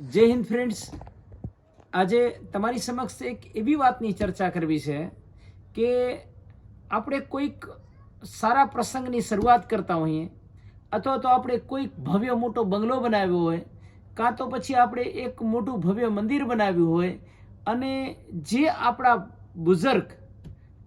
જય હિન્દ ફ્રેન્ડ્સ આજે તમારી સમક્ષ એક એવી વાતની ચર્ચા કરવી છે કે આપણે કોઈક સારા પ્રસંગની શરૂઆત કરતા હોઈએ, અથવા તો આપણે કોઈક ભવ્ય મોટો બંગલો બનાવ્યો હોય, કાં તો પછી આપણે એક મોટું ભવ્ય મંદિર બનાવ્યું હોય, અને જે આપણા બુઝુર્ગ,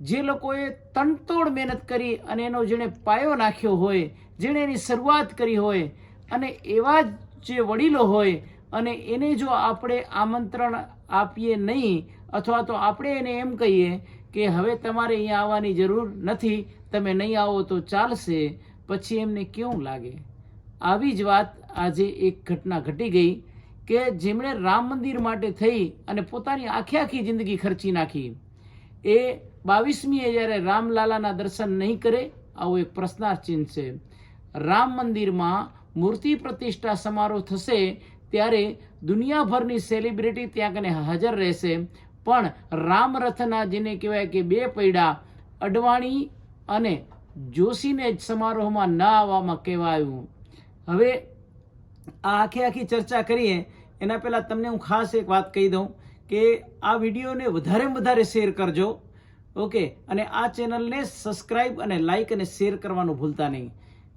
જે લોકોએ તનતોડ મહેનત કરી અને એનો જેણે પાયો નાખ્યો હોય, જેણે એની શરૂઆત કરી હોય, અને એવા જે વડીલો હોય અને એને જો આપણે આમંત્રણ આપીએ નહીં, અથવા તો આપણે એને એમ કહીએ કે હવે તમારે અહીંયા આવવાની જરૂર નથી, તમે નહીં આવો તો ચાલશે, પછી એમને કેવું લાગે? આવી જ વાત આજે એક ઘટના ઘટી ગઈ કે જેમણે રામ મંદિર માટે થઈ અને પોતાની આખી આખી જિંદગી ખર્ચી નાખી. એ બાવીસમીએ જ્યારે રામલાલાના દર્શન નહીં કરે, આવો એક પ્રશ્નાર્થ છે. રામ મંદિરમાં મૂર્તિ પ્રતિષ્ઠા સમારોહ થશે ત્યારે દુનિયાભરની સેલિબ્રિટી ત્યાં કને હાજર રહેશે. પણ રામરથના જેને કહેવાય કે બે પૈડા, અડવાણી અને જોશીને જ સમારોહમાં ન આવવામાં કહેવાયું. હવે આ આખી આખી ચર્ચા કરીએ, એના પહેલાં તમને હું ખાસ એક વાત કહી દઉં કે આ વિડીયોને વધારેમાં વધારે શેર કરજો. ઓકે? અને આ ચેનલને સબસ્ક્રાઈબ અને લાઇક અને શેર કરવાનું ભૂલતા નહીં.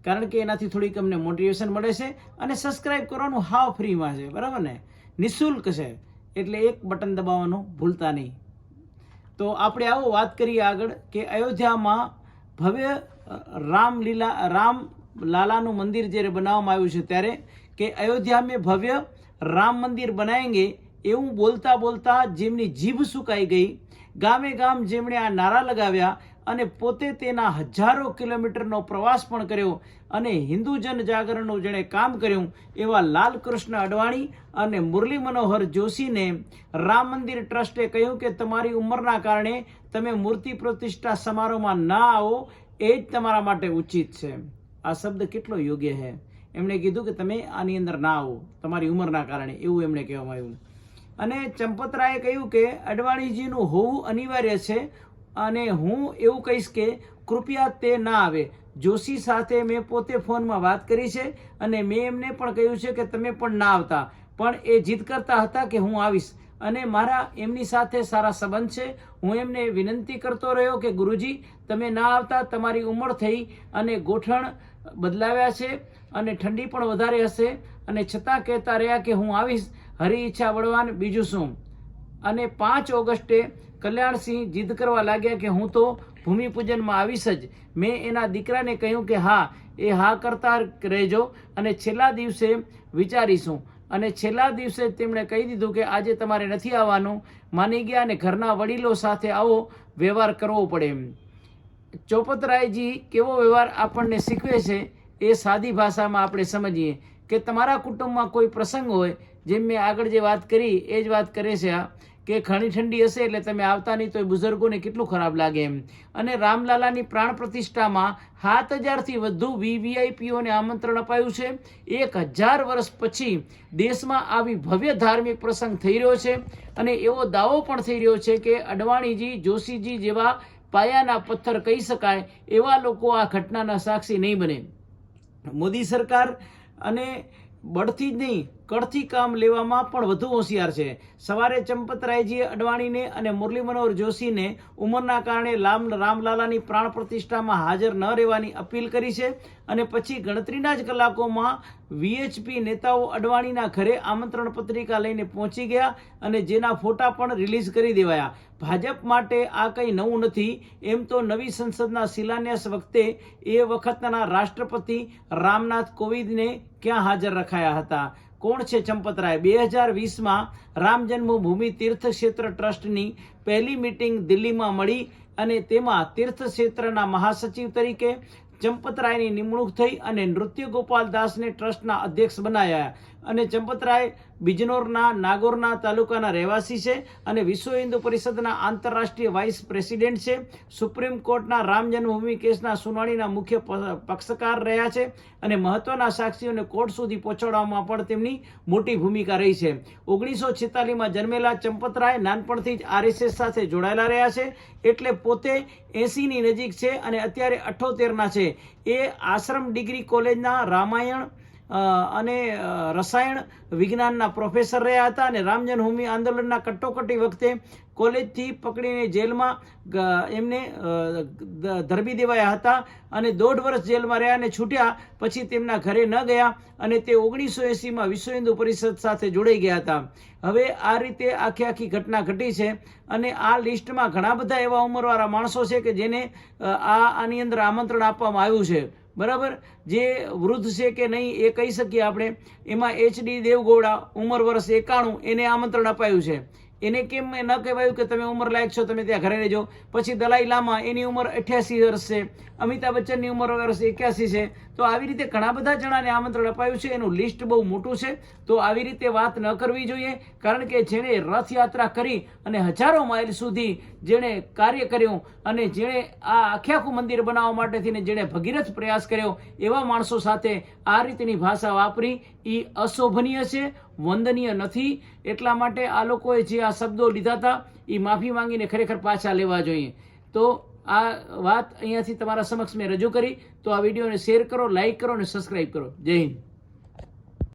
કારણ કે એનાથી થોડીક અમને મોટિવેશન મળે છે અને સબસ્ક્રાઇબ કરવાનું હાવ ફ્રીમાં છે, બરાબર ને? નિઃશુલ્ક છે. એટલે એક બટન દબાવવાનું ભૂલતા નહીં. તો આપણે આવો વાત કરીએ આગળ કે અયોધ્યામાં ભવ્ય રામલીલા રામ લાલાનું મંદિર જ્યારે બનાવવામાં આવ્યું છે ત્યારે કે અયોધ્યા મેં ભવ્ય રામ મંદિર બનાવેંગે એવું બોલતા બોલતા જેમની જીભ સુકાઈ ગઈ ગામે ગામ જેમણે આ નારા લગાવ્યા અને પોતે તેના હજારો કિલોમીટરનો પ્રવાસ પણ કર્યો અને હિન્દુ જનજાગરણનું જેણે કામ કર્યું એવા લાલકૃષ્ણ અડવાણી અને મુરલી મનોહર જોશીને રામ મંદિર ટ્રસ્ટે કહ્યું કે તમારી ઉંમરના કારણે તમે મૂર્તિ પ્રતિષ્ઠા સમારોહમાં ના આવો, એ જ તમારા માટે ઉચિત છે. આ શબ્દ કેટલો યોગ્ય છે એમણે કીધું કે તમે આની અંદર ના આવો, તમારી ઉંમરના કારણે, એવું એમણે કહેવામાં આવ્યું. અને ચંપતરાએ કહ્યું કે અડવાણીજીનું હોવું અનિવાર્ય છે અને હું એવું કહીશ કે કૃપયા તે ના આવે. જોશી સાથે મેં પોતે ફોનમાં વાત કરી છે અને મેં એમને પણ કહ્યું છે કે તમે પણ ના આવતા. પણ એ જીદ કરતા હતા કે હું આવીશ. અને મારા એમની સાથે સારા સંબંધ છે. હું એમને વિનંતી કરતો રહ્યો કે ગુરુજી, તમે ના આવતા, તમારી ઉંમર થઈ અને ગોઠણ બદલાવ્યા છે અને ઠંડી પણ વધારે હશે. અને છતાં કહેતા રહ્યા કે હું આવીશ. હરી ઈચ્છા વળવાન બીજું શું? અને પાંચ ઓગસ્ટે કલ્યાણસિંહ જીદ કરવા લાગ્યા કે હું તો ભૂમિપૂજનમાં આવીશ જ. મેં એના દીકરાને કહ્યું કે હા, એ હા કરતા રહેજો અને છેલ્લા દિવસે વિચારીશું. અને છેલ્લા દિવસે તેમણે કહી દીધું કે આજે તમારે નથી આવવાનું. માની ગયા અને ઘરના વડીલો સાથે આવો, વ્યવહાર કરવો પડે એમ. ચોપતરાયજી કેવો વ્યવહાર આપણને શીખવે છે એ સાદી ભાષામાં આપણે સમજીએ કે તમારા કુટુંબમાં કોઈ પ્રસંગ હોય, જેમ મેં આગળ જે વાત કરી, એ જ વાત કરે છે આ. કે ઘણી ઠંડી હશે એટલે તમે આવતા નહીં તો એ બુઝુર્ગોને કેટલું ખરાબ લાગે એમ. અને રામલાલાની પ્રાણ પ્રતિષ્ઠામાં સાત હજારથી વધુ વીવીઆઈપીઓને આમંત્રણ અપાયું છે. એક હજાર વર્ષ પછી દેશમાં આવી ભવ્ય ધાર્મિક પ્રસંગ થઈ રહ્યો છે. અને એવો દાવો પણ થઈ રહ્યો છે કે અડવાણીજી, જોશીજી જેવા પાયાના પથ્થર કહી શકાય એવા લોકો આ ઘટનાના સાક્ષી નહીં બને. મોદી સરકાર અને બળથી જ નહીં કળથી કામ લેવામાં પણ વધુ હોશિયાર છે. સવારે ચંપતરાયજીએ અડવાણીને અને મુરલી મનોહર જોશીને ઉંમરના કારણે લામ, રામલાલાની પ્રાણ પ્રતિષ્ઠામાં હાજર ન રહેવાની અપીલ કરી છે અને પછી ગણતરીના જ કલાકોમાં વીએચપી નેતાઓ અડવાણીના ઘરે આમંત્રણ પત્રિકા લઈને પહોંચી ગયા અને જેના ફોટા પણ રિલીઝ કરી દેવાયા. ભાજપ માટે આ કંઈ નવું નથી, એમ તો નવી સંસદના શિલાન્યાસ વખતે એ વખતના રાષ્ટ્રપતિ રામનાથ કોવિંદને ક્યાં હાજર રખાયા હતા? કોણ છે ચંપતરાય? બે હજાર વીસમાં રામ જન્મભૂમિ તીર્થ ક્ષેત્ર ટ્રસ્ટની પહેલી મિટિંગ દિલ્હીમાં મળી અને તેમાં તીર્થ ક્ષેત્રના મહાસચિવ તરીકે ચંપતરાયની નિમણૂક થઈ અને નૃત્ય ગોપાલ દાસને ટ્રસ્ટના અધ્યક્ષ બનાયા. અને ચંપતરાય બિજનોરના નાગોરના તાલુકાના રહેવાસી છે અને વિશ્વ હિન્દુ પરિષદના આંતરરાષ્ટ્રીય વાઇસ પ્રેસિડેન્ટ છે. સુપ્રીમ કોર્ટના રામ જન્મભૂમિ કેસના સુનાવણીના મુખ્ય પક્ષકાર રહ્યા છે અને મહત્વના સાક્ષીઓને કોર્ટ સુધી પહોંચાડવામાં પણ તેમની મોટી ભૂમિકા રહી છે. ઓગણીસો છેતાલીસમાં જન્મેલા ચંપતરાય નાનપણથી જ આરએસએસ સાથે જોડાયેલા રહ્યા છે એટલે પોતે એંસીની નજીક છે અને અત્યારે અઠ્ઠોતેરના છે. એ આશ્રમ ડિગ્રી કોલેજના રામાયણ અને રસાયણ વિજ્ઞાનના પ્રોફેસર રહ્યા હતા અને રામજન્મભૂમિ આંદોલનના કટોકટી વખતે કોલેજથી પકડીને જેલમાં એમને ધરબી દેવાયા હતા અને દોઢ વર્ષ જેલમાં રહ્યા અને છૂટ્યા પછી તેમના ઘરે ન ગયા અને તે ઓગણીસો એંસીમાં વિશ્વ હિન્દુ પરિષદ સાથે જોડાઈ ગયા હતા. હવે આ રીતે આખી આખી ઘટના ઘટી છે અને આ લિસ્ટમાં ઘણા બધા એવા ઉંમરવાળા માણસો છે કે જેને આ, આની અંદર આમંત્રણ આપવામાં આવ્યું છે. બરાબર? જે વૃદ્ધ છે કે નહીં એ કહી શકીએ આપણે. એમાં એચડી દેવગૌડા, ઉંમર વર્ષ એકાણું, એને આમંત્રણ અપાયું છે. એને કેમ ન કહેવાયું કે તમે ઉંમર લાયક છો, તમે ત્યાં ઘરે રહેજો. પછી દલાઈ લામા, એની ઉંમર અઠ્યાસી વર્ષ છે. અમિતાભ બચ્ચનની ઉંમર વર્ષ એક્યાસી છે. તો આવી રીતે ઘણા બધા જણાને આમંત્રણ અપાયું છે. એનું લિસ્ટ બહુ મોટું છે. તો આવી રીતે વાત ન કરવી જોઈએ, કારણ કે જેણે રથયાત્રા કરી અને હજારો માઇલ સુધી જેણે કાર્ય કર્યું અને જેણે આ આખે આખું મંદિર બનાવવા માટે થઈને જેણે ભગીરથ પ્રયાસ કર્યો, એવા માણસો સાથે આ રીતની ભાષા વાપરી. એ અશોભનીય છે. વંદનીય નથી. એટલા માટે આ લોકોએ જે આ શબ્દો લીધા હતા એ માફી માંગીને ખરેખર પાછા લેવા જોઈએ. તો આ વાત અહીંયાથી તમારા સમક્ષ મેં રજૂ કરી. તો આ વિડીયોને શેર કરો લાઇક કરો અને સબસ્ક્રાઈબ કરો. જય હિન્દ.